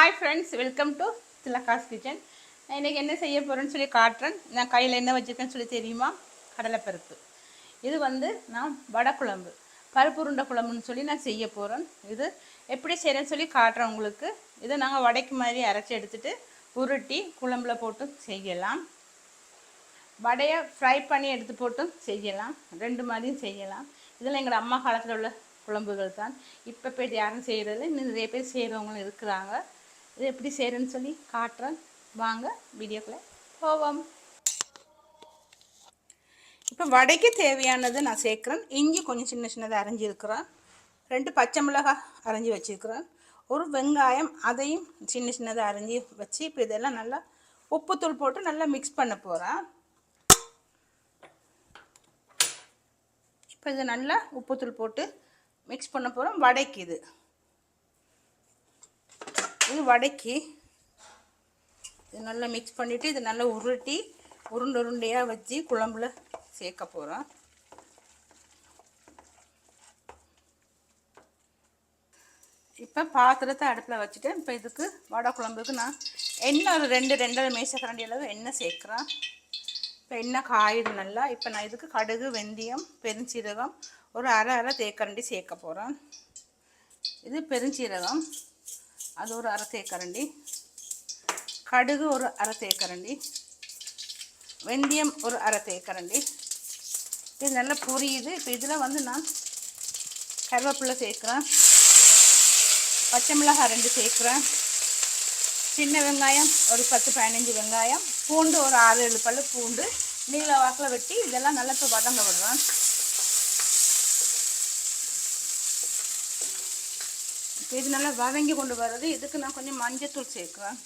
Hi friends welcome to Thilaga's kitchen இன்றைக்கி என்ன செய்ய போகிறேன்னு சொல்லி காட்டுறேன். நான் கையில் என்ன வச்சுருக்கேன்னு சொல்லி தெரியுமா? கடலைப்பருப்பு. இது வந்து நான் வடை குழம்பு பருப்பு உருண்டை குழம்புன்னு சொல்லி நான் செய்ய போகிறேன் இது எப்படி செய்கிறேன்னு சொல்லி காட்டுறேன் உங்களுக்கு. இதை நாங்கள் வடைக்கு மாதிரி அரைச்சி எடுத்துட்டு உருட்டி குழம்புல போட்டும் செய்யலாம். வடையை ஃப்ரை பண்ணி எடுத்து போட்டும் செய்யலாம். ரெண்டு மாதிரியும் செய்யலாம். இதில் எங்கள் அம்மா காலத்தில் உள்ள குழம்புகள் தான். இப்போ போய் யாரும் செய்கிறது இன்னும் நிறைய பேர் செய்கிறவங்களும் இருக்கிறாங்க. இது எப்படி செய்கிறேன்னு சொல்லி காட்டுறேன். வாங்க வீடியோக்குள்ளே போவோம். இப்போ வடைக்கு தேவையானது நான் சேர்க்குறேன். இஞ்சி கொஞ்சம் சின்ன சின்னதாக அரைஞ்சிருக்கிறேன். ரெண்டு பச்சை மிளகாய் அரைஞ்சி வச்சுருக்கிறேன். ஒரு வெங்காயம் அதையும் சின்ன சின்னதாக அரைஞ்சி வச்சு இப்போ இதெல்லாம் நல்லா உப்புத்தூள் போட்டு நல்லா மிக்ஸ் பண்ண போகிறேன் இப்போ இது நல்லா உப்புத்தூள் போட்டு மிக்ஸ் பண்ண போகிறோம் வடைக்கு இது. இது வடைக்கு. இது நல்லா மிக்ஸ் பண்ணிவிட்டு இது நல்லா உருட்டி உருண்டை உருண்டையாக வச்சு குழம்புல சேர்க்க போகிறோம் இப்போ பாத்திரத்தை அடுப்பில் வச்சுட்டு இப்போ இதுக்கு வடை குழம்புக்கு நான் எண்ணெய் ஒரு ரெண்டு ரெண்டரை மேசக்கரண்டி அளவு எண்ணெய் சேர்க்குறேன். இப்போ எண்ணெய் காயுது நல்லா. இப்போ நான் இதுக்கு கடுகு வெந்தயம் பெருஞ்சீரகம் ஒரு அரை அரை தேக்கரண்டி சேர்க்க போகிறேன் இது பெருஞ்சீரகம். அது ஒரு அரை தேக்கரண்டி. கடுகு ஒரு அரை தேக்கரண்டி. வெந்தயம் ஒரு அரை தேக்கரண்டி. இது நல்லா புரியுது. இப்போ இதில் வந்து நான் கருவேப்பிலை சேர்க்குறேன். பச்சை மிளகாய் ரெண்டு சேர்க்குறேன். சின்ன வெங்காயம் ஒரு பத்து பதினஞ்சு வெங்காயம். பூண்டு ஒரு ஆறு ஏழு பல்லு பூண்டு. நீல வாக்கில் வெட்டி இதெல்லாம் நல்லா இப்போ வதங்க விடுறேன். இது நல்லா வதங்கி கொண்டு வர்றது. இதுக்கு நான் கொஞ்சம் மஞ்சத்தூள் சேர்க்குவேன்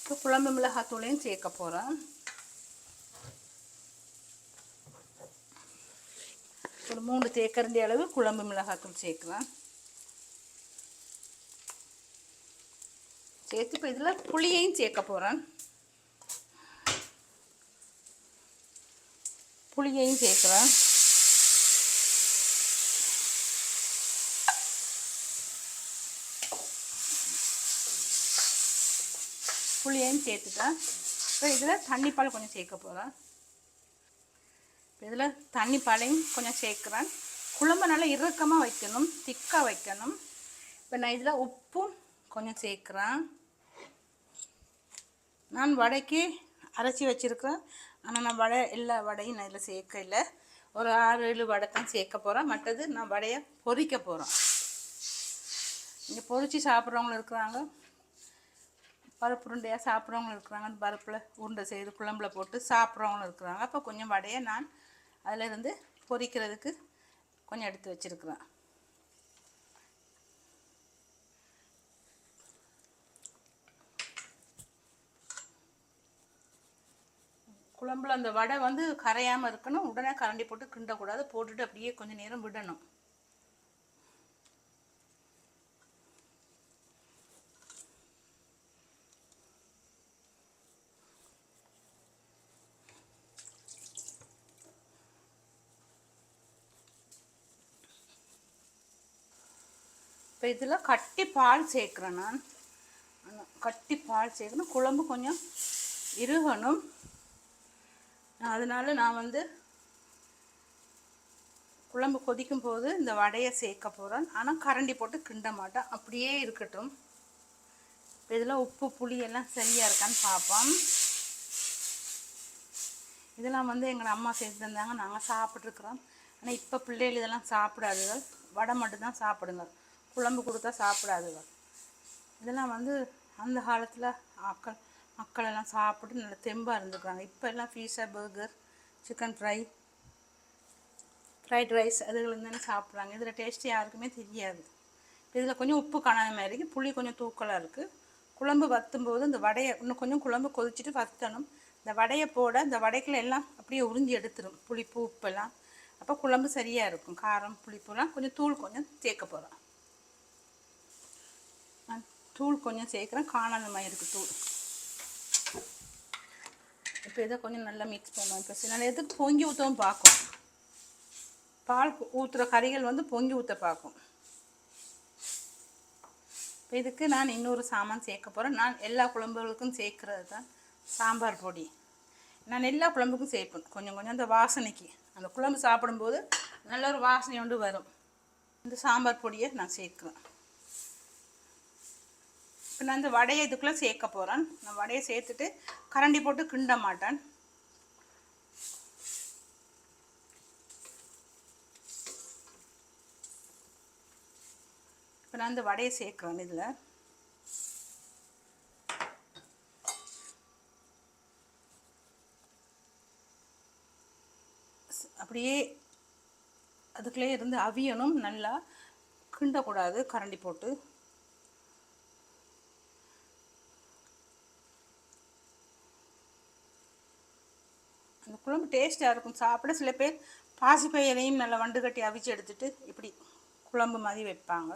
இப்போ குழம்பு மிளகாத்தூளையும் சேர்க்க போகிறேன் ஒரு மூணு தேக்கரண்டி அளவு குழம்பு மிளகாத்தூள் சேர்க்குறேன். சேர்த்து இப்போ இதில் புளியையும் சேர்க்க போகிறேன் புளியையும் சேர்க்குறேன் புளியையும் சேர்த்துட்டேன் இப்போ இதில் தண்ணிப்பால் கொஞ்சம் சேர்க்க போகிறேன் இதில் தண்ணி பாலையும் கொஞ்சம் சேர்க்குறேன் குழம்பு நல்லா இறுக்கமாக வைக்கணும் திக்காக வைக்கணும். இப்போ நான் இதில் உப்பும் கொஞ்சம் சேர்க்குறேன். நான் வடைக்கு அரைச்சி வச்சுருக்கிறேன். ஆனால் நான் வடை எல்லா வடையும் நான் இதில் சேர்க்க இல்லை ஒரு ஆறு ஏழு வடை தான் சேர்க்க போகிறேன் மற்றது நான் வடையை பொறிக்க போகிறோம் இங்கே பொரித்து சாப்பிட்றவங்களும் இருக்கிறாங்க. பருப்பு உருண்டையாக சாப்பிட்றவங்களும் இருக்கிறாங்க. அந்த பருப்பில் உருண்டை செய்து குழம்புல போட்டு சாப்பிட்றவங்களும் இருக்கிறாங்க. அப்போ கொஞ்சம் வடையை நான் அதிலிருந்து பொறிக்கிறதுக்கு கொஞ்சம் எடுத்து வச்சுருக்குறேன். குழம்புல அந்த வடை வந்து கரையாமல் இருக்கணும். உடனே கரண்டி போட்டு கிண்டக்கூடாது. போட்டுட்டு அப்படியே கொஞ்சம் நேரம் விடணும். இப்போ இதில் கட்டி பால் சேர்க்குறேன் நான். கட்டி பால் சேர்க்கணும். குழம்பு கொஞ்சம் இறுகணும். அதனால் நான் வந்து குழம்பு கொதிக்கும் போது இந்த வடையை சேர்க்க போகிறேன் ஆனால் கரண்டி போட்டு கிண்ட மாட்டேன். அப்படியே இருக்கட்டும். இதெல்லாம் இதில் உப்பு புளி எல்லாம் சரியாக இருக்கான்னு பார்ப்போம். இதெல்லாம் வந்து எங்கள் அம்மா சேர்த்து தந்தாங்க. நாங்கள் சாப்பிட்ருக்குறோம் ஆனால் இப்போ பிள்ளைகள் இதெல்லாம் சாப்பிடாதுங்க. வடை மட்டும்தான் சாப்பிடுங்க. குழம்பு கொடுத்தா சாப்பிடாதுங்க. இதெல்லாம் வந்து அந்த காலத்தில் ஆக்கள் மக்களெல்லாம் சாப்பிட்டு நல்ல தெம்பாக இருந்துக்கிறாங்க இப்போ எல்லாம் pizza burger chicken fry fried rice அதுகள் தானே சாப்பிட்றாங்க. இதில் டேஸ்ட் யாருக்குமே தெரியாது. இதில் கொஞ்சம் உப்பு காணாத மாதிரி இருக்குது புளி கொஞ்சம் தூக்கலாக இருக்குது குழம்பு வத்தும்போது இந்த வடையை இன்னும் கொஞ்சம் குழம்பு கொதிச்சுட்டு வத்தணும். இந்த வடையை போட இந்த வடைக்குள்ள எல்லாம் அப்படியே உறிஞ்சி எடுத்துடும் புளிப்பு உப்பெல்லாம். அப்போ குழம்பு சரியாக இருக்கும். காரம் புளிப்புலாம் கொஞ்சம் தூள் கொஞ்சம் சேர்க்க போகிறேன் நான் தூள் கொஞ்சம் சேர்க்குறேன். காணாத மாதிரி இருக்குது தூள். இப்போ இதை கொஞ்சம் நல்லா மிக்ஸ் பண்ணுவோம். இப்போ சில நேரத்துக்கு பொங்கி ஊற்றவும் பார்க்கும். பால் ஊற்றுற கறிகள் வந்து பொங்கி ஊற்ற பார்க்கும். இப்போ இதுக்கு நான் இன்னொரு சாமான் சேர்க்க போகிறேன் நான் எல்லா குழம்புகளுக்கும் சேர்க்கறது தான் சாம்பார் பொடி. நான் எல்லா குழம்புக்கும் சேர்ப்பேன். கொஞ்சம் கொஞ்சம் அந்த வாசனைக்கு. அந்த குழம்பு சாப்பிடும்போது நல்ல ஒரு வாசனை கொண்டு வரும். இந்த சாம்பார் பொடியை நான் சேர்க்குறேன். இப்போ நான் இந்த வடையை இதுக்குள்ளே சேர்க்க போகிறேன் நான் வடையை சேர்த்துட்டு கரண்டி போட்டு கிண்ட மாட்டேன். இப்போ நான் இந்த வடையை சேர்க்குறேன் இதில். அப்படியே அதுக்குள்ளே இருந்து அவியனும் நல்லா கிண்டக்கூடாது. கரண்டி போட்டு. அந்த குழம்பு டேஸ்ட்டாக இருக்கும். சாப்பிட சில பேர் பாசிப்பயிரையும் நல்லா வண்டு கட்டி அவிச்சு எடுத்துட்டு இப்படி குழம்பு மாதிரி வைப்பாங்க.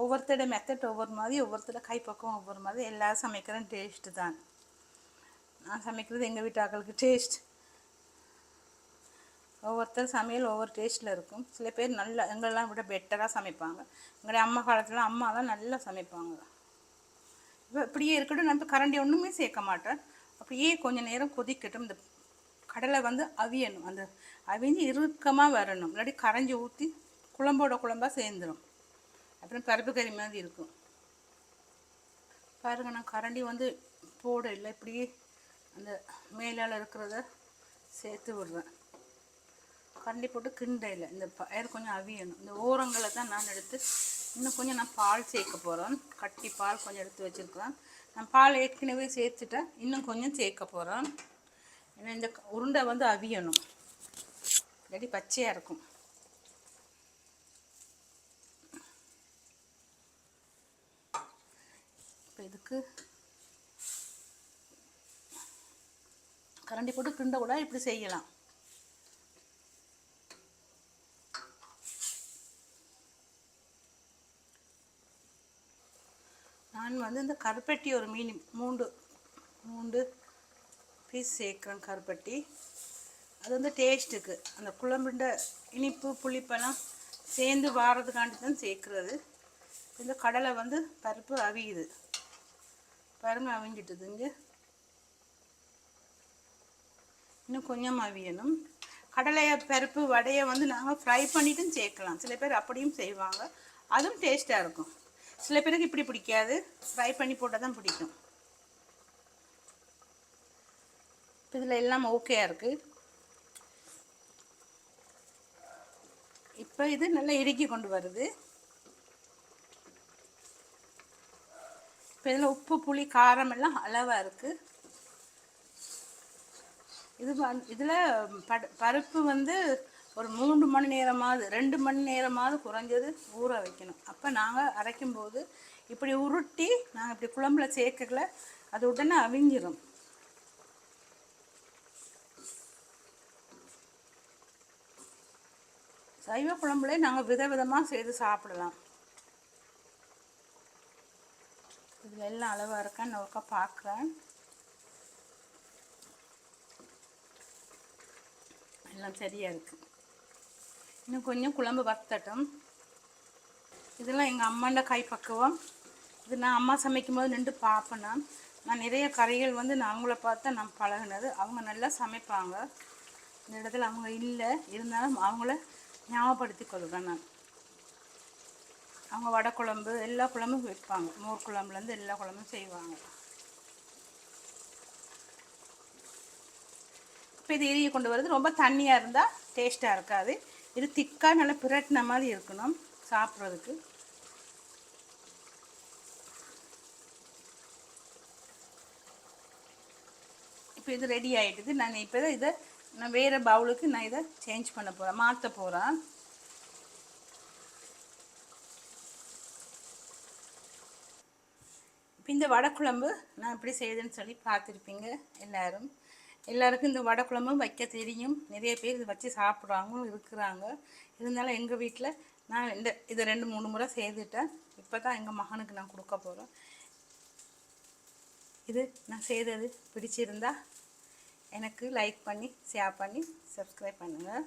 ஒவ்வொருத்தரோட மெத்தட் ஒவ்வொரு மாதிரி ஒவ்வொருத்தரோட கைப்பக்கம் ஒவ்வொரு மாதிரி. எல்லாரும் சமைக்கிற டேஸ்ட்டு தான். நான் சமைக்கிறது எங்கள் வீட்டாக்களுக்கு டேஸ்ட் ஒவ்வொருத்தர் சமையல் ஒவ்வொரு டேஸ்ட்டில் இருக்கும். சில பேர் நல்லா எங்களெல்லாம் விட பெட்டராக சமைப்பாங்க. எங்களுடைய அம்மா காலத்தில் அம்மா தான் நல்லா சமைப்பாங்க. இப்போ இப்படியே இருக்கட்டும். நான் இப்போ கரண்டி ஒன்றுமே சேர்க்க மாட்டேன். அப்படியே கொஞ்சம் நேரம் கொதிக்கட்டும். இந்த கடலை வந்து அவியணும். அந்த அவிஞ்சு இறுக்கமாக வரணும். இல்லாட்டி கரைஞ்சி ஊற்றி குழம்போட குழம்பாக சேர்ந்துடும் அப்புறம் பருப்பு கறி மாதிரி இருக்கும். பாருங்க நான் கரண்டி வந்து போட இல்லை. இப்படியே அந்த மேலால் இருக்கிறத சேர்த்து விடுறேன். கரண்டி போட்டு கிண்டையில் இந்த பயிர் கொஞ்சம் அவியணும். இந்த ஓரங்களை தான் நான் எடுத்து இன்னும் கொஞ்சம் நான் பால் சேர்க்க போகிறேன் கட்டி பால் கொஞ்சம் எடுத்து வச்சுருக்கிறேன். நான் பால் ஏற்கனவே சேர்த்துட்டேன். இன்னும் கொஞ்சம் சேர்க்க போகிறேன் ஏன்னா இந்த உருண்டை வந்து அவியணும். இல்லாட்டி பச்சையாக இருக்கும். இப்போ இதுக்கு கரண்டி போட்டு கிண்ட கூட இப்படி செய்யலாம். நான் வந்து இந்த கருப்பட்டி ஒரு மீன் மூண்டு மூண்டு பீஸ் சேர்க்குறேன் கருப்பட்டி. அது வந்து டேஸ்ட்டுக்கு அந்த குழம்புண்ட இனிப்பு புளிப்பெல்லாம் சேர்ந்து வாரதுக்காண்டி தான் சேர்க்குறது இந்த கடலை வந்து பருப்பு அவியுது. பருங்க அவிஞ்சிட்டுது இங்கே. இன்னும் கொஞ்சம் அவியணும். கடலையை பருப்பு வடையை வந்து நாங்கள் ஃப்ரை பண்ணிட்டும் சேர்க்கலாம் சில பேர் அப்படியும் செய்வாங்க. அதுவும் டேஸ்ட்டாக இருக்கும். சில பேருக்கு இப்படி பிடிக்காது. ஃப்ரை பண்ணி போட்டால் தான் பிடிக்கும் இப்போ இதில் எல்லாம் ஓகேயாக இருக்குது இப்போ இது நல்லா இறுக்கி கொண்டு வருது. இப்போ இதில் உப்பு புளி காரம் எல்லாம் அளவாக இருக்குது இது வந்து இதில் பருப்பு வந்து ஒரு மூன்று மணி நேரமாவது ரெண்டு மணி நேரமாவது குறைஞ்சது ஊற வைக்கணும். அப்போ நாங்கள் அரைக்கும்போது இப்படி உருட்டி நாங்கள் இப்படி குழம்புல சேர்க்கல அது உடனே அவிஞ்சிரும். சைவ குழம்புலே நாங்கள் விதவிதமாக செய்து சாப்பிடலாம். இதில் எல்லாம் அளவாக இருக்கான்னு ஒருக்கா பார்க்குறேன் எல்லாம் சரியாக இருக்குது இன்னும் கொஞ்சம் குழம்பு வத்தட்டும். இதெல்லாம் எங்கள் அம்மாண்ட கை பக்குவம் இது நான் அம்மா சமைக்கும் போது நின்று பார்ப்பேன் நான் நிறைய கரைகள் வந்து நான் அவங்கள பார்த்து நான் பழகினது. அவங்க நல்லா சமைப்பாங்க. இந்த இடத்துல அவங்க இல்லை. இருந்தாலும் அவங்கள ஞாபகப்படுத்தி கொள்கிறேன் நான் அவங்க வடை குழம்பு எல்லா குழம்பும் வைப்பாங்க. மோர் குழம்புலேருந்து எல்லா குழம்பும் செய்வாங்க. இப்போ இது எரிய கொண்டு வர்றது. ரொம்ப தண்ணியாக இருந்தால் டேஸ்ட்டாக இருக்காது. இது திக்காக நல்லா பிரட்டின மாதிரி இருக்கணும் சாப்பிட்றதுக்கு. இப்போ இது ரெடி ஆகிட்டுது நான் இப்போ தான் இதை நான் வேறு பவுலுக்கு நான் இதை சேஞ்ச் பண்ண போகிறேன் மாற்ற போகிறேன் இப்போ இந்த வடக்குழம்பு நான் எப்படி செய்யுதுன்னு சொல்லி பார்த்துருப்பீங்க எல்லோரும். எல்லாருக்கும் இந்த வடைக்குழம்பு வைக்க தெரியும். நிறைய பேர் இதை வச்சு சாப்பிட்றாங்களும் இருக்கிறாங்க. இருந்தாலும் எங்கள் வீட்டில் நான் இந்த இதை ரெண்டு மூணு முறை செய்துட்டேன். இப்போ தான் எங்கள் மகனுக்கு நான் கொடுக்க போகிறேன் இது நான் செய்தது பிடிச்சிருந்தா எனக்கு லைக் பண்ணி ஷேர் பண்ணி சப்ஸ்கிரைப் பண்ணுங்கள்